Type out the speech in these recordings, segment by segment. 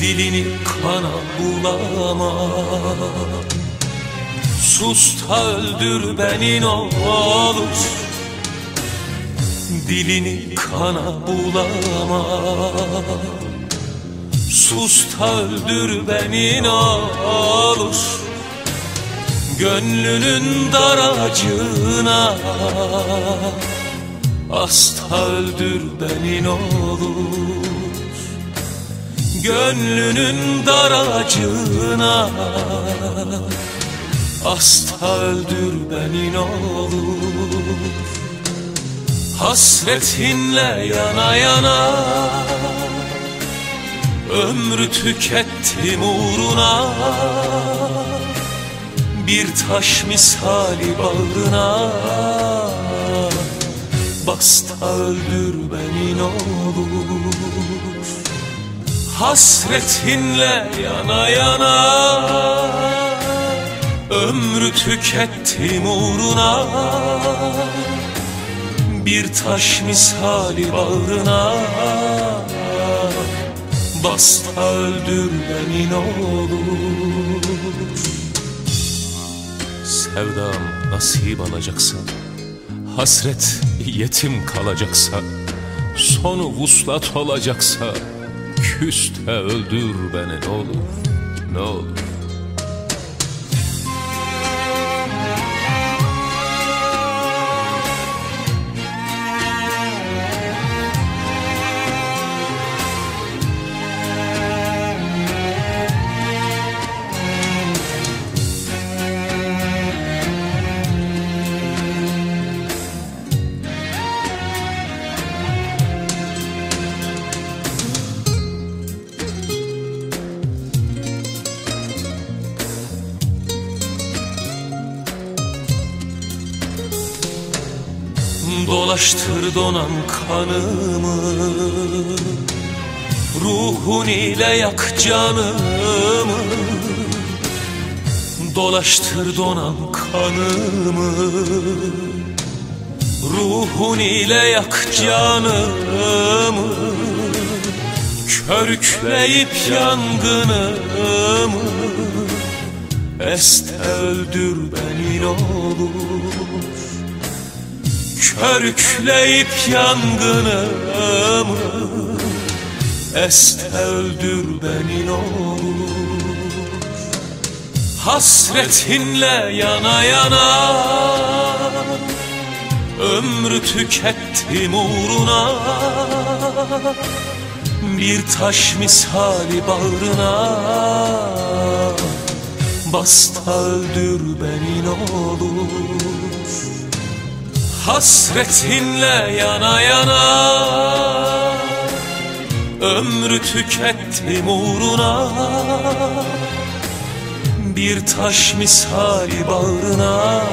Dilini kana bulama. Sus da öldür beni ne olur. Dilini kana bulama. Sus da öldür beni ne olur. Gönlünün daracığına Hasta öldür beni ne olur Gönlünün daracığına Hasta öldür beni ne olur. Hasretinle yana yana. Ömrü tükettim uğruna. Bir taş misali bağrına. Bas da öldür beni ne olur Hasretinle yana yana Ömrü tükettim uğruna. Bir taş misali bağrına Bas da öldür beni olur Sevdam nasip alacaksa Hasret yetim kalacaksa Sonu vuslat olacaksa Küste öldür beni ne olur Ne olur Dolaştır donan kanımı. Ruhun ile yak canımı. Dolaştır donan kanımı. Ruhun ile yak canımı. Körükleyip yangınımı. Est öldür beni olur Körükleyip yangınımı Est öldür beni ne olur. Hasretinle yana yana. Ömrü tükettim uğruna. Bir taş misali bağrına. Bas da öldür beni ne olur Hasretinle yana yana Ömrü tükettim uğruna. Bir taş misali bağrına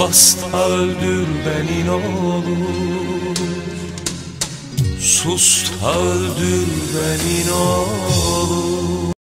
Bas da öldür beni ne olur. Sus öldür beni ne olur